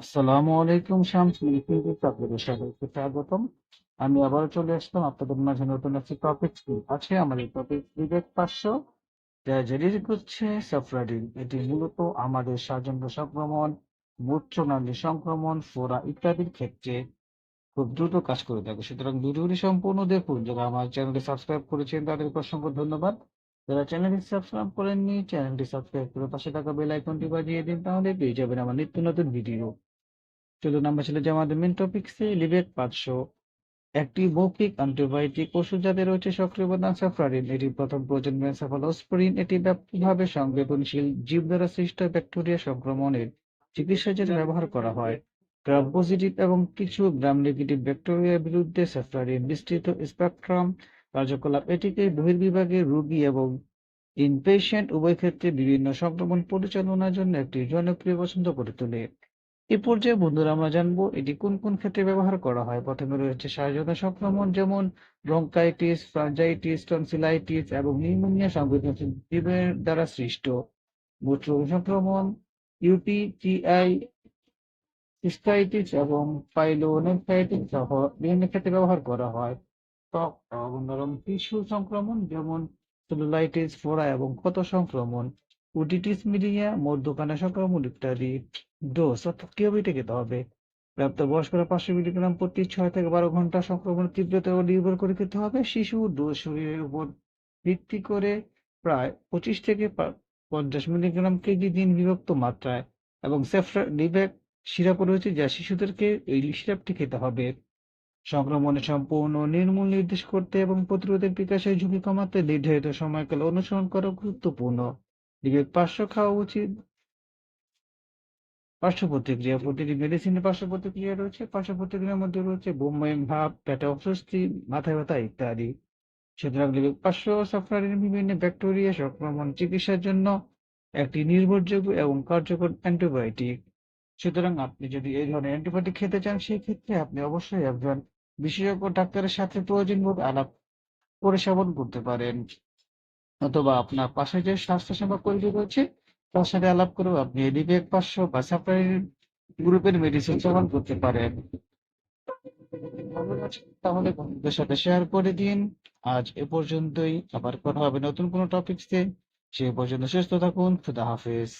আসসালামু আলাইকুম শামস মিল্কিংকে আপনাদের স্বাগতম। আমি আবারও চলে আসলাম আপনাদের মাঝে নতুন একটি টপিক আছে আমাদের টপিক বিবেক পাঁচশো যা জেরির করছে সাফরাডিন। এটি মূলত আমাদের স্বাজন্য সংক্রমণ মূত্রনালী সংক্রমণ ফোড়া ইত্যাদির ক্ষেত্রে খুব দ্রুত কাজ করে থাকে। সুতরাং ভিডিওটি সম্পূর্ণ দেখুন। যারা আমার চ্যানেলটি সাবস্ক্রাইব করেছেন, তাদেরকে অসংখ্য ধন্যবাদ। যারা চ্যানেলটি সাবস্ক্রাইব করেননি, চ্যানেলটি সাবস্ক্রাইব করে পাশে থাকা বেল আইকনটি বাজিয়ে দিন, তাহলে পেয়ে যাবেন আমার নিত্য নতুন ভিডিও। চলুন আমরা চলে যাই আমাদের মেন টপিকসে লিবেক পাঁচশো। একটি মৌখিক অ্যান্টিবায়োটিক ওষুধ যাতে রয়েছে সক্রিয় উপাদান সাফরারিন এটি প্রথম প্রজন্মের সাফালোস্পরিন এটি ব্যাপকভাবে সংবেদনশীল, জীব দ্বারা সৃষ্ট ব্যাকটেরিয়া সংক্রমণের চিকিৎসার জন্য ব্যবহার করা হয়। গ্রাম পজিটিভ এবং কিছু গ্রাম নেগেটিভ ব্যাকটেরিয়ার বিরুদ্ধে সাফরারিন বিস্তৃত স্পেকট্রাম কার্যকলাপ এটিকে বহির্বিভাগের রোগী এবং ইনপেশেন্ট উভয় ক্ষেত্রে বিভিন্ন সংক্রমণ পরিচালনার জন্য একটি জনপ্রিয় পছন্দ করে তোলে। এ পর্যায়ে বন্ধুরা আমরা জানব এটি কোন কোন ক্ষেত্রে ব্যবহার করা হয়। প্রথমে রয়েছে শ্বাসজনিত সংক্রমণ, যেমন ব্রঙ্কাইটিস ফ্রাঞ্জাইটিস টনসিলাইটিস এবং নিউমোনিয়া সংবেদনশীল জীবের দ্বারা সৃষ্ট। মূত্র সংক্রমণ, ইউটিটিআই, সিস্টাইটিস এবং পাইলোনেফ্রাইটিস সহ বিভিন্ন ক্ষেত্রে ব্যবহার করা হয়। ত্বক এবং নরম টিস্যু সংক্রমণ, যেমন সেলুলাইটিস, ফোড়া এবং ক্ষত সংক্রমণ। ওটিটিস মিডিয়া মধ্যখানে সংক্রমণ ইত্যাদি ডোজ অর্থাৎ কীভাবে খেতে হবে? প্রাপ্তবয়স্করা পাঁচশো মিলিগ্রাম প্রতি ছয় থেকে বারো ঘণ্টা সংক্রমণের তীব্রতার উপর নির্ভর করে খেতে হবে। শিশু ডোজ শরীরের উপর ভিত্তি করে প্রায় পঁচিশ থেকে পঞ্চাশ মিলিগ্রাম কেজি দিন বিভক্ত মাত্রায় এবং সেফরা লিভেক সিরাপ রয়েছে যা শিশুদেরকে এই সিরাপটি খেতে হবে। সংক্রমণের সম্পূর্ণ নির্মূল নির্দেশ করতে এবং প্রতিরোধের বিকাশের ঝুঁকি কমাতে নির্ধারিত সময়কাল অনুসরণ করা গুরুত্বপূর্ণ। লিভেক পার্শ্ব খাওয়া উচিত। পার্শ্ব প্রতিক্রিয়া প্রতিটি মেডিসিনের পার্শ্ব প্রতিক্রিয়া রয়েছে। পার্শ্ব প্রতিক্রিয়ার মধ্যে রয়েছে বমি ভাব পেটে অস্বস্তি মাথায় ব্যথা ইত্যাদি। সুতরাং লিবিক পার্শ্ব সাফরারিন বিভিন্ন ব্যাকটেরিয়া সংক্রমণ চিকিৎসার জন্য একটি নির্ভরযোগ্য এবং কার্যকর অ্যান্টিবায়োটিক। সুতরাং আপনি যদি এই ধরনের অ্যান্টিবায়োটিক খেতে চান সেই ক্ষেত্রে আপনি অবশ্যই একজন বিশেষজ্ঞ ডাক্তারের সাথে প্রয়োজনভাবে আলাপ করে সেবন করতে পারেন। অথবা আপনার পাশে যে স্বাস্থ্যসেবা কর্মী রয়েছে, তার সাথে আলাপ করে আপনি এডিপেক পাঁচশো বা সাপ্লাই গ্রুপের মেডিসিন সেবন করতে পারেন। তাহলে বন্ধুদের সাথে শেয়ার করে দিন। আজ এ পর্যন্তই। আবার কথা হবে নতুন কোনো টপিকসে সে পর্যন্ত সুস্থ থাকুন। খুদা হাফেজ।